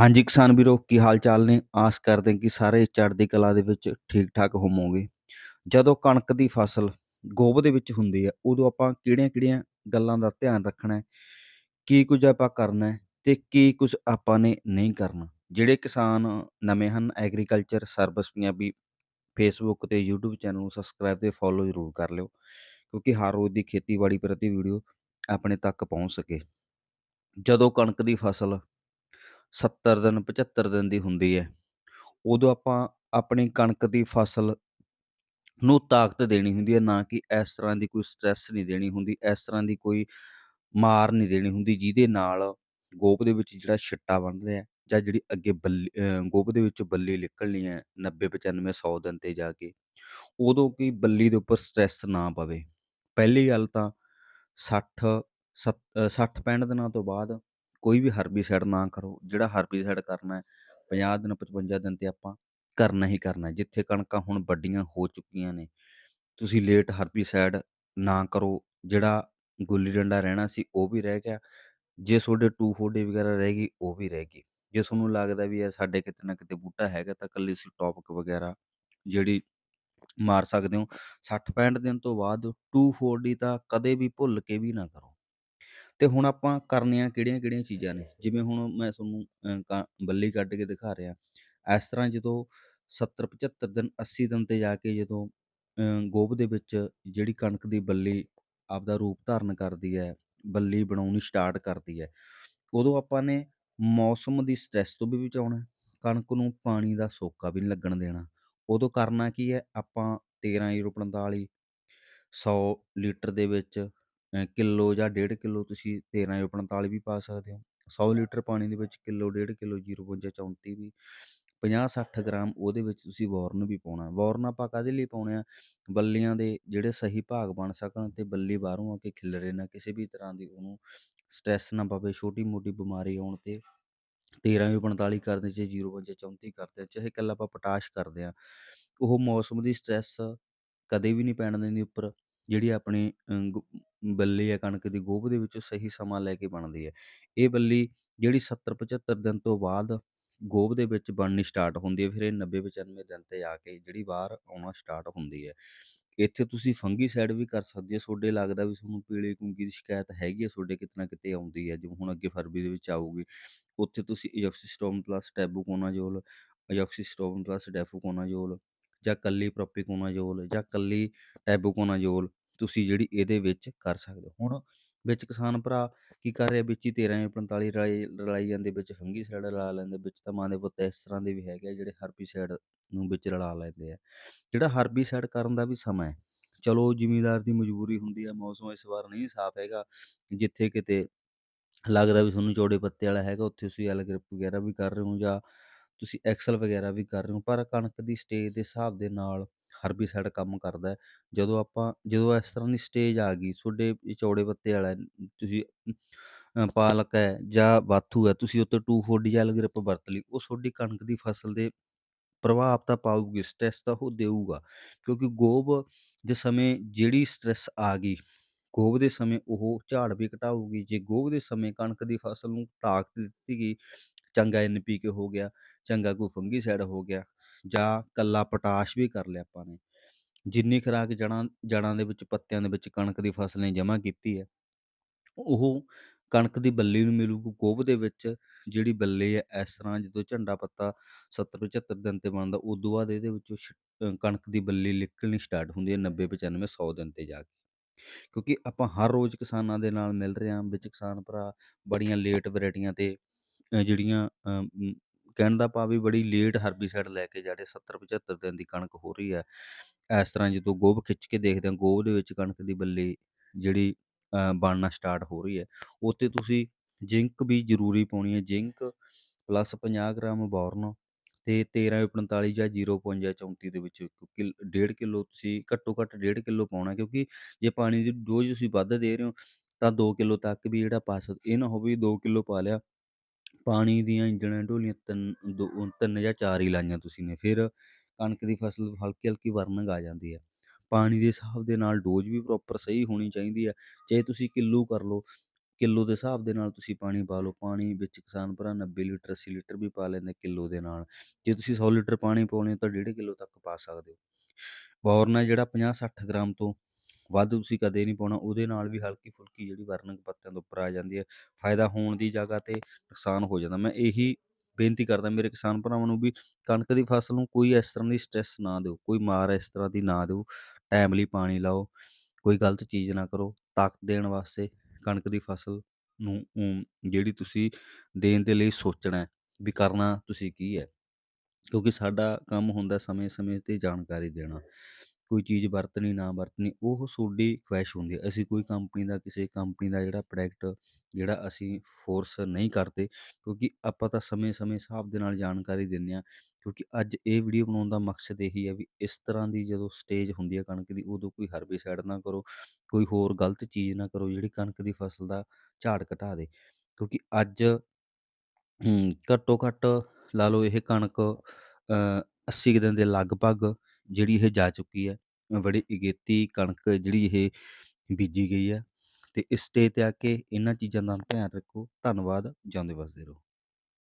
ਹਾਂਜੀ, ਕਿਸਾਨ ਵੀਰੋ, ਕੀ ਹਾਲ ਚਾਲ ਨੇ? ਆਸ ਕਰਦੇ ਹਾਂ ਕਿ ਸਾਰੇ ਚੜ੍ਹਦੀ ਕਲਾ ਦੇ ਵਿੱਚ ਠੀਕ ਠਾਕ ਹੋਵੋਗੇ। ਜਦੋਂ ਕਣਕ ਦੀ ਫਸਲ ਗੋਭ ਦੇ ਵਿੱਚ ਹੁੰਦੀ ਹੈ, ਉਦੋਂ ਆਪਾਂ ਕਿਹੜੀਆਂ-ਕਿਹੜੀਆਂ ਗੱਲਾਂ ਦਾ ਧਿਆਨ ਰੱਖਣਾ ਹੈ? ਕੀ ਕੁਝ ਆਪਾਂ ਕਰਨਾ ਹੈ ਤੇ ਕੀ ਕੁਝ ਆਪਾਂ ਨੇ ਨਹੀਂ ਕਰਨਾ? ਜਿਹੜੇ ਕਿਸਾਨ ਨਵੇਂ ਹਨ, ਐਗਰੀਕਲਚਰ ਸਰਵਿਸ ਪੰਜਾਬੀ ਫੇਸਬੁੱਕ ਤੇ YouTube ਚੈਨਲ ਨੂੰ ਸਬਸਕ੍ਰਾਈਬ ਤੇ ਫੋਲੋ ਜ਼ਰੂਰ ਕਰ ਲਿਓ, ਕਿਉਂਕਿ ਹਰ ਰੋਜ਼ ਦੀ ਖੇਤੀਬਾੜੀ ਪ੍ਰਤੀ ਵੀਡੀਓ ਆਪਣੇ ਤੱਕ ਪਹੁੰਚ ਸਕੇ। ਜਦੋਂ ਕਣਕ ਦੀ ਫਸਲ 70 ਦਿਨ 75 ਦਿਨ ਦੀ ਹੁੰਦੀ ਹੈ। ਉਦੋਂ ਆਪਾਂ ਆਪਣੀ ਕਣਕ ਦੀ ਫਸਲ ਨੂੰ ਤਾਕਤ ਦੇਣੀ ਹੁੰਦੀ ਹੈ ਨਾ ਕਿ ਇਸ ਤਰ੍ਹਾਂ ਦੀ ਕੋਈ ਸਟ੍ਰੈਸ ਨਹੀਂ ਦੇਣੀ ਹੁੰਦੀ ਇਸ ਤਰ੍ਹਾਂ ਦੀ ਕੋਈ ਮਾਰ ਨਹੀਂ ਦੇਣੀ ਹੁੰਦੀ ਜਿਹਦੇ ਨਾਲ ਗੋਭ ਦੇ ਵਿੱਚ ਜਿਹੜਾ ਛਿੱਟਾ ਬਣ ਰਿਹਾ ਜਾਂ ਜਿਹੜੀ ਅੱਗੇ ਬੱਲੀ ਅ, ਗੋਭ ਦੇ ਵਿੱਚੋਂ ਬੱਲੀ ਨਿਕਲਣੀ ਹੈ 90 95 100 ਦਿਨ ਤੇ ਜਾ ਕੇ ਉਦੋਂ ਕੀ ਬੱਲੀ ਦੇ ਉੱਪਰ ਸਟ੍ਰੈਸ ਨਾ ਪਵੇ। ਪਹਿਲੀ ਗੱਲ ਤਾਂ 60 60 60 65 ਦਿਨਾਂ ਤੋਂ ਬਾਅਦ ਕੋਈ ਵੀ ਹਰਬੀਸਾਈਡ ਨਾ ਕਰੋ ਜਿਹੜਾ ਹਰਬੀਸਾਈਡ ਕਰਨਾ ਹੈ 50 ਦਿਨ 55 ਦਿਨ ਤੇ ਆਪਾਂ ਕਰਨਾ ਹੀ ਕਰਨਾ ਹੈ। ਜਿੱਥੇ ਕਣਕਾਂ ਹੁਣ ਵੱਡੀਆਂ ਹੋ ਚੁੱਕੀਆਂ ਨੇ। ਤੁਸੀਂ ਲੇਟ ਹਰਬੀਸਾਈਡ ਨਾ ਕਰੋ ਜਿਹੜਾ ਗੁੱਲੀ ਡੰਡਾ ਰਹਿਣਾ ਸੀ ਉਹ ਵੀ ਰਹਿ ਗਿਆ ਜੇ ਤੁਹਾਡੇ 2,4-ਡੀ ਵਗੈਰਾ ਰਹਿ ਗਈ ਉਹ ਵੀ ਰਹਿ ਗਈ। ਜੇ ਤੁਹਾਨੂੰ ਲੱਗਦਾ ਵੀ ਇਹ ਸਾਡੇ ਕਿਤੇ ਨਾ ਕਿਤੇ ਬੂਟਾ ਹੈਗਾ ਤਾਂ ਇਕੱਲੀ ਸੀ ਟੌਪਿਕ ਵਗੈਰਾ ਜਿਹੜੀ ਮਾਰ ਸਕਦੇ ਹੋ। 60-65 ਦਿਨ ਤੋਂ ਬਾਅਦ 2,4-ਡੀ ਤਾਂ ਕਦੇ ਵੀ ਭੁੱਲ ਕੇ ਵੀ ਨਾ ਕਰੋ। ਅਤੇ ਹੁਣ ਆਪਾਂ ਕਰਨੀਆਂ ਕਿਹੜੀਆਂ-ਕਿਹੜੀਆਂ ਚੀਜ਼ਾਂ ਨੇ? ਜਿਵੇਂ ਹੁਣ ਮੈਂ ਤੁਹਾਨੂੰ ਅ, ਕ ਬੱਲੀ ਕੱਢ ਕੇ ਦਿਖਾ ਰਿਹਾ। ਇਸ ਤਰ੍ਹਾਂ ਜਦੋਂ 70 75 ਦਿਨ 80 ਦਿਨ ਤੇ ਜਾ ਕੇ ਜਦੋਂ ਅ, ਗੋਭ ਦੇ ਵਿੱਚ ਜਿਹੜੀ ਕਣਕ ਦੀ ਬੱਲੀ ਆਪਦਾ ਰੂਪ ਧਾਰਨ ਕਰਦੀ ਹੈ ਬੱਲੀ ਬਣਾਉਣੀ ਸਟਾਰਟ ਕਰਦੀ ਹੈ ਉਦੋਂ ਆਪਾਂ ਨੇ ਮੌਸਮ ਦੀ ਸਟ੍ਰੈਸ ਤੋਂ ਵੀ ਬਚਾਉਣਾ ਕਣਕ ਨੂੰ ਪਾਣੀ ਦਾ ਸੋਕਾ ਵੀ ਨਹੀਂ ਲੱਗਣ ਦੇਣਾ। ਉਦੋਂ ਕਰਨਾ ਕੀ ਹੈ? ਆਪਾਂ 13:45 100 ਲੀਟਰ ਦੇ ਵਿੱਚ ਅ, ਕਿਲੋ ਜਾਂ ਡੇਢ ਕਿੱਲੋ ਤੁਸੀਂ 1345 ਵੀ ਪਾ ਸਕਦੇ ਹੋ। 100 ਲੀਟਰ ਪਾਣੀ ਦੇ ਵਿੱਚ ਕਿੱਲੋ ਡੇਢ ਕਿੱਲੋ 0.35 34 ਵੀ 50-60 ਗ੍ਰਾਮ ਉਹਦੇ ਵਿੱਚ ਤੁਸੀਂ ਵੋਰਨ ਵੀ ਪਾਉਣਾ। ਵੋਰਨ ਆਪਾਂ ਕਾਹਦੇ ਲਈ ਪਾਉਣੇ ਆ? ਬੱਲੀਆਂ ਦੇ ਜਿਹੜੇ ਸਹੀ ਭਾਗ ਬਣ ਸਕਣ ਤੇ ਬੱਲੀ ਬਾਹਰੋਂ ਆ ਕੇ ਖਿਲਰੇ ਨਾ ਕਿਸੇ ਵੀ ਤਰ੍ਹਾਂ ਦੀ ਉਹਨੂੰ ਸਟ੍ਰੈਸ ਨਾ ਪਵੇ ਛੋਟੀ ਮੋਟੀ ਬਿਮਾਰੀ ਆਉਣ ਤੇ 13 ਵੀ 45 ਕਰਦੇ ਚਾਹੇ 0.35 34 ਕਰਦੇ ਆ, ਚਾਹੇ ਇਕੱਲਾ ਆਪਾਂ ਪੋਟਾਸ਼ ਕਰਦੇ ਆ। ਉਹ ਮੌਸਮ ਦੀ ਸਟ੍ਰੈਸ ਕਦੇ ਵੀ ਨਹੀਂ ਪੈਣ ਦਿੰਦੀ ਉੱਪਰ। ਜਿਹੜੀ ਆਪਣੀ ਅ, ਗ- ਬੱਲੀ ਹੈ ਕਣਕ ਦੀ ਗੋਭ ਦੇ ਵਿੱਚੋਂ ਸਹੀ ਸਮਾਂ ਲੈ ਕੇ ਬਣਦੀ ਹੈ। ਇਹ ਬੱਲੀ ਜਿਹੜੀ 70 75 ਦਿਨ ਤੋਂ ਬਾਅਦ ਗੋਭ ਦੇ ਵਿੱਚ ਬਣਨੀ ਸਟਾਰਟ ਹੁੰਦੀ ਹੈ ਫਿਰ ਇਹ 90 95 ਦਿਨ ਤੇ ਆ ਕੇ ਜਿਹੜੀ ਬਾਹਰ ਆਉਣਾ ਸਟਾਰਟ ਹੁੰਦੀ ਹੈ। ਇੱਥੇ ਤੁਸੀਂ ਫੰਗੀਸਾਈਡ ਵੀ ਕਰ ਸਕਦੇ ਹੋ ਤੁਹਾਡੇ ਲੱਗਦਾ ਵੀ ਤੁਹਾਨੂੰ ਪੀਲੇ ਕੁੰਗੀ ਦੀ ਸ਼ਿਕਾਇਤ ਹੈਗੀ ਹੈ ਤੁਹਾਡੇ ਕਿਤੇ ਨਾ ਕਿਤੇ ਆਉਂਦੀ ਹੈ ਜਿਵੇਂ ਹੁਣ ਅੱਗੇ ਫਰਵਰੀ ਦੇ ਵਿੱਚ ਆਊਗੀ। ਉੱਥੇ ਤੁਸੀਂ ਇਜ਼ੋਕਸਿਸਟੋਮ ਪਲੱਸ ਟੈਬੂਕੋਨਾਜ਼ੋਲ ਇਜ਼ੋਕਸਿਸਟੋਮ ਪਲੱਸ ਡੈਫੂਕੋਨਾਜ਼ੋਲ ਜਾਂ ਕੱਲੀ ਪ੍ਰੋਪੀਕੋਨਾਜ਼ੋਲ ਜਾਂ ਕੱਲੀ ਟੈਬੂਕੋਨਾਜ਼ੋਲ ਤੁਸੀਂ ਜਿਹੜੀ ਇਹਦੇ ਵਿੱਚ ਕਰ ਸਕਦੇ ਹੋ। ਹੁਣ ਵਿੱਚ ਕਿਸਾਨ ਭਰਾ ਕੀ ਕਰ ਰਿਹਾ, ਵਿੱਚ ਹੀ 13 45 ਰਲਾਈ ਰਲਾਈ ਜਾਂਦੇ ਵਿੱਚ ਫੰਗੀਸਾਈਡ ਰਲਾ ਲੈਂਦੇ ਵਿੱਚ ਤਾਂ ਮਾਂ ਦੇ ਪੁੱਤ ਇਸ ਤਰ੍ਹਾਂ ਦੇ ਵੀ ਹੈਗੇ ਆ ਜਿਹੜੇ ਹਰਬੀਸਾਈਡ ਨੂੰ ਵਿੱਚ ਰਲਾ ਲੈਂਦੇ ਆ। ਜਿਹੜਾ ਹਰਬੀਸਾਈਡ ਕਰਨ ਦਾ ਵੀ ਸਮਾਂ ਹੈ। ਚਲੋ ਜ਼ਿਮੀਂਦਾਰ ਦੀ ਮਜਬੂਰੀ ਹੁੰਦੀ ਹੈ ਮੌਸਮ ਇਸ ਵਾਰ ਨਹੀਂ ਸਾਫ਼ ਹੈਗਾ। ਜਿੱਥੇ ਕਿਤੇ ਲੱਗਦਾ ਵੀ ਤੁਹਾਨੂੰ ਚੌੜੇ ਪੱਤੇ ਵਾਲਾ ਹੈਗਾ, ਉੱਥੇ ਤੁਸੀਂ ਐਲ ਗ੍ਰਿਪ ਵਗੈਰਾ ਵੀ ਕਰ ਰਹੇ ਹੋ ਜਾਂ ਤੁਸੀਂ ਐਕਸਲ ਵਗੈਰਾ ਵੀ ਕਰ ਰਹੇ ਹੋ, ਪਰ ਕਣਕ ਦੀ ਸਟੇਜ ਦੇ ਹਿਸਾਬ ਦੇ ਨਾਲ ਹਰਬੀਸਾਈਡ ਕੰਮ ਕਰਦਾ ਜਦੋਂ ਆਪਾਂ ਜਦੋਂ ਇਸ ਤਰ੍ਹਾਂ ਦੀ ਸਟੇਜ ਆ ਗਈ ਤੁਹਾਡੇ ਚੌੜੇ ਪੱਤੇ ਵਾਲਾ ਹੈ, ਤੁਸੀਂ ਅ, ਪਾਲਕ ਹੈ ਜਾਂ ਬਾਥੂ ਹੈ ਤੁਸੀਂ ਉੱਤੇ 2,4-ਡੀ ਐਲ ਗ੍ਰਿਪ ਵਰਤ ਲਈ ਉਹ ਤੁਹਾਡੀ ਕਣਕ ਦੀ ਫਸਲ ਦੇ ਪ੍ਰਭਾਵ ਤਾਂ ਪਾਊਗੀ ਸਟ੍ਰੈਸ ਤਾਂ ਉਹ ਦੇਊਗਾ। ਕਿਉਂਕਿ ਗੋਭ ਦੇ ਸਮੇਂ ਜਿਹੜੀ ਸਟ੍ਰੈਸ ਆ ਗਈ ਗੋਭ ਦੇ ਸਮੇਂ ਉਹ ਝਾੜ ਵੀ ਘਟਾਊਗੀ। ਜੇ ਗੋਭ ਦੇ ਸਮੇਂ ਕਣਕ ਦੀ ਫਸਲ ਨੂੰ ਤਾਕਤ ਦਿੱਤੀ ਗਈ ਚੰਗਾ ਐਨਪੀਕੇ ਹੋ ਗਿਆ ਚੰਗਾ ਕੋਈ ਫੰਗੀਸਾਈਡ ਹੋ ਗਿਆ ਜਾਂ ਕੱਲਾ ਪੋਟਾਸ਼ ਵੀ ਕਰ ਲਿਆ ਆਪਾਂ ਨੇ। ਜਿੰਨੀ ਖੁਰਾਕ ਜੜਾਂ ਜੜਾਂ ਦੇ ਵਿੱਚ ਪੱਤਿਆਂ ਦੇ ਵਿੱਚ ਕਣਕ ਦੀ ਫਸਲ ਨੇ ਜਮ੍ਹਾਂ ਕੀਤੀ ਹੈ ਉਹ ਕਣਕ ਦੀ ਬੱਲੀ ਨੂੰ ਮਿਲੂਗੀ ਗੋਭ ਦੇ ਵਿੱਚ ਜਿਹੜੀ ਬੱਲੇ ਹੈ ਇਸ ਤਰ੍ਹਾਂ ਜਦੋਂ ਝੰਡਾ ਪੱਤਾ 70 75 ਦਿਨ ਤੇ ਬਣਦਾ ਉਦੋਂ ਬਾਅਦ ਇਹਦੇ ਵਿੱਚੋਂ ਛ- ਅ, ਕਣਕ ਦੀ ਬੱਲੀ ਨਿਕਲਣੀ ਸਟਾਰਟ ਹੁੰਦੀ ਹੈ 90 95 100 ਦਿਨ ਤੇ ਜਾ ਕੇ। ਕਿਉਂਕਿ ਆਪਾਂ ਹਰ ਰੋਜ਼ ਕਿਸਾਨਾਂ ਦੇ ਨਾਲ ਮਿਲ ਰਹੇ ਹਾਂ ਵਿੱਚ ਕਿਸਾਨ ਭਰਾ ਬੜੀਆਂ ਲੇਟ ਵੈਰਾਈਟੀਆਂ ਤੇ ਅ, ਜਿਹੜੀਆਂ ਅ, ਮ, ਕਹਿਣ ਦਾ ਭਾਵ ਵੀ ਬੜੀ ਲੇਟ ਹਰਬੀਸਾਈਡ ਲੈ ਕੇ ਜਾ ਰਹੇ 70 75 ਦਿਨ ਦੀ ਕਣਕ ਹੋ ਰਹੀ ਹੈ। ਇਸ ਤਰ੍ਹਾਂ ਜਦੋਂ ਗੋਭ ਖਿੱਚ ਕੇ ਦੇਖਦੇ ਹਾਂ ਗੋਭ ਦੇ ਵਿੱਚ ਕਣਕ ਦੀ ਬੱਲੀ ਜਿਹੜੀ ਅ, ਬਣਨਾ ਸਟਾਰਟ ਹੋ ਰਹੀ ਹੈ। ਉੱਥੇ ਤੁਸੀਂ ਜ਼ਿੰਕ ਵੀ ਜ਼ਰੂਰੀ ਪਾਉਣੀ ਹੈ ਜ਼ਿੰਕ ਪਲੱਸ 50 ਗ੍ਰਾਮ ਬੋਰਨ ਤੇ 1345 ਜਾਂ 0.5 34 ਦੇ ਵਿੱਚ ਕਿਲ ਡੇਢ ਕਿਲੋ ਤੁਸੀਂ ਘੱਟੋ ਘੱਟ ਡੇਢ ਕਿਲੋ ਪਾਉਣਾ ਕਿਉਂਕਿ ਜੇ ਪਾਣੀ ਦੀ ਡੋਜ਼ ਤੁਸੀਂ ਵੱਧ ਦੇ ਰਹੇ ਹੋ ਤਾਂ 2 ਕਿਲੋ ਤੱਕ ਵੀ ਜਿਹੜਾ ਪਾ ਸਕਦੇ ਇਹ ਨਾ ਹੋਵੇ 2 ਕਿਲੋ ਪਾ ਲਿਆ ਪਾਣੀ ਦੀਆਂ ਇੰਜਣਾਂ ਢੋਲੀਆਂ ਤਿੰਨ, ਦੋ, ਤਿੰਨ ਜਾਂ ਚਾਰ ਹੀ ਲਾਈਆਂ ਤੁਸੀਂ ਨੇ, ਫਿਰ ਕਣਕ ਦੀ ਫਸਲ ਹਲਕੀ ਹਲਕੀ ਵਰਨਿੰਗ ਆ ਜਾਂਦੀ ਹੈ। ਪਾਣੀ ਦੇ ਹਿਸਾਬ ਦੇ ਨਾਲ ਡੋਜ਼ ਵੀ ਪ੍ਰੋਪਰ ਸਹੀ ਹੋਣੀ ਚਾਹੀਦੀ ਹੈ, ਚਾਹੇ ਤੁਸੀਂ ਕਿਲੋ ਕਰ ਲਓ, ਕਿਲੋ ਦੇ ਹਿਸਾਬ ਦੇ ਨਾਲ ਤੁਸੀਂ ਪਾਣੀ ਪਾ ਲਓ, ਪਾਣੀ ਵਿੱਚ ਕਿਸਾਨ ਭਰਾ 90 ਲੀਟਰ 80 ਲੀਟਰ ਵੀ ਪਾ ਲੈਂਦੇ ਕਿਲੋ ਦੇ ਨਾਲ, ਜੇ ਤੁਸੀਂ 100 ਲੀਟਰ ਪਾਣੀ ਪਾਉਣੇ ਹੋ ਤਾਂ ਡੇਢ ਕਿਲੋ ਤੱਕ ਪਾ ਸਕਦੇ ਹੋ। ਬੋਰਨ ਹੈ ਜਿਹੜਾ 50 60 ਗ੍ਰਾਮ ਤੋਂ ਵੱਧ ਤੁਸੀਂ ਕਦੇ ਨਹੀਂ ਪਾਉਣਾ, ਉਹਦੇ ਨਾਲ ਵੀ ਹਲਕੀ ਫੁਲਕੀ ਜਿਹੜੀ ਵਰਨਿੰਗ ਪੱਤਿਆਂ ਤੋਂ ਉੱਪਰ ਆ ਜਾਂਦੀ ਹੈ, ਫਾਇਦਾ ਹੋਣ ਦੀ ਜਗ੍ਹਾ ਤੇ ਨੁਕਸਾਨ ਹੋ ਜਾਂਦਾ। ਮੈਂ ਇਹੀ ਬੇਨਤੀ ਕਰਦਾ ਮੇਰੇ ਕਿਸਾਨ ਭਰਾਵਾਂ ਨੂੰ ਵੀ ਕਣਕ ਦੀ ਫਸਲ ਨੂੰ ਕੋਈ ਇਸ ਤਰ੍ਹਾਂ ਦੀ ਸਟ੍ਰੈਸ ਨਾ ਦਿਓ, ਕੋਈ ਮਾਰ ਇਸ ਤਰ੍ਹਾਂ ਦੀ ਨਾ ਦਿਓ ਟਾਈਮਲੀ ਪਾਣੀ ਲਾਓ, ਕੋਈ ਗਲਤ ਚੀਜ਼ ਨਾ ਕਰੋ, ਤਾਕਤ ਦੇਣ ਵਾਸਤੇ ਕਣਕ ਦੀ ਫਸਲ ਨੂੰ ਊਂ ਜਿਹੜੀ ਤੁਸੀਂ ਦੇਣ ਦੇ ਲਈ ਸੋਚਣਾ ਹੈ ਵੀ ਕਰਨਾ ਤੁਸੀਂ ਕੀ ਹੈ, ਕਿਉਂਕਿ ਸਾਡਾ ਕੰਮ ਹੁੰਦਾ ਸਮੇਂ-ਸਮੇਂ ਤੇ ਜਾਣਕਾਰੀ ਦੇਣਾ। ਕੋਈ ਚੀਜ਼ ਵਰਤਣੀ ਨਾ ਵਰਤਣੀ ਉਹ ਤੁਹਾਡੀ ਖੁਆਇਸ਼ ਹੁੰਦੀ ਹੈ। ਅਸੀਂ ਕੋਈ ਕੰਪਨੀ ਦਾ ਕਿਸੇ ਕੰਪਨੀ ਦਾ ਜਿਹੜਾ ਪ੍ਰੋਡਕਟ ਜਿਹੜਾ ਅਸੀਂ ਫੋਰਸ ਨਹੀਂ ਕਰਦੇ ਕਿਉਂਕਿ ਆਪਾਂ ਤਾਂ ਸਮੇਂ-ਸਮੇਂ ਹਿਸਾਬ ਦੇ ਨਾਲ ਜਾਣਕਾਰੀ ਦਿੰਦੇ ਹਾਂ ਕਿਉਂਕਿ ਅੱਜ ਇਹ ਵੀਡੀਓ ਬਣਾਉਣ ਦਾ ਮਕਸਦ ਇਹੀ ਹੈ ਵੀ ਇਸ ਤਰ੍ਹਾਂ ਦੀ ਜਦੋਂ ਸਟੇਜ ਹੁੰਦੀ ਹੈ ਕਣਕ ਦੀ ਉਦੋਂ ਕੋਈ ਹਰਬੀਸਾਈਡ ਨਾ ਕਰੋ ਕੋਈ ਹੋਰ ਗਲਤ ਚੀਜ਼ ਨਾ ਕਰੋ ਜਿਹੜੀ ਕਣਕ ਦੀ ਫਸਲ ਦਾ ਝਾੜ ਘਟਾ ਦੇ। ਕਿਉਂਕਿ ਅੱਜ ਹੂੰ, ਘੱਟੋ ਘੱਟ ਲਾ ਲਓ ਇਹ ਕਣਕ ਅ, 80 ਕੁ ਦਿਨ ਦੇ ਲਗਭਗ ਜਿਹੜੀ ਇਹ ਜਾ ਚੁੱਕੀ ਹੈ ਬੜੀ ਅਗੇਤੀ ਕਣਕ ਜਿਹੜੀ ਇਹ ਬੀਜੀ ਗਈ ਹੈ ਅਤੇ ਇਸ ਸਟੇਜ ਤੇ ਆ ਕੇ ਇਹਨਾਂ ਚੀਜ਼ਾਂ ਦਾ ਧਿਆਨ ਰੱਖੋ, ਧੰਨਵਾਦ ਜਿਉਂਦੇ ਵੱਸਦੇ ਰਹੋ।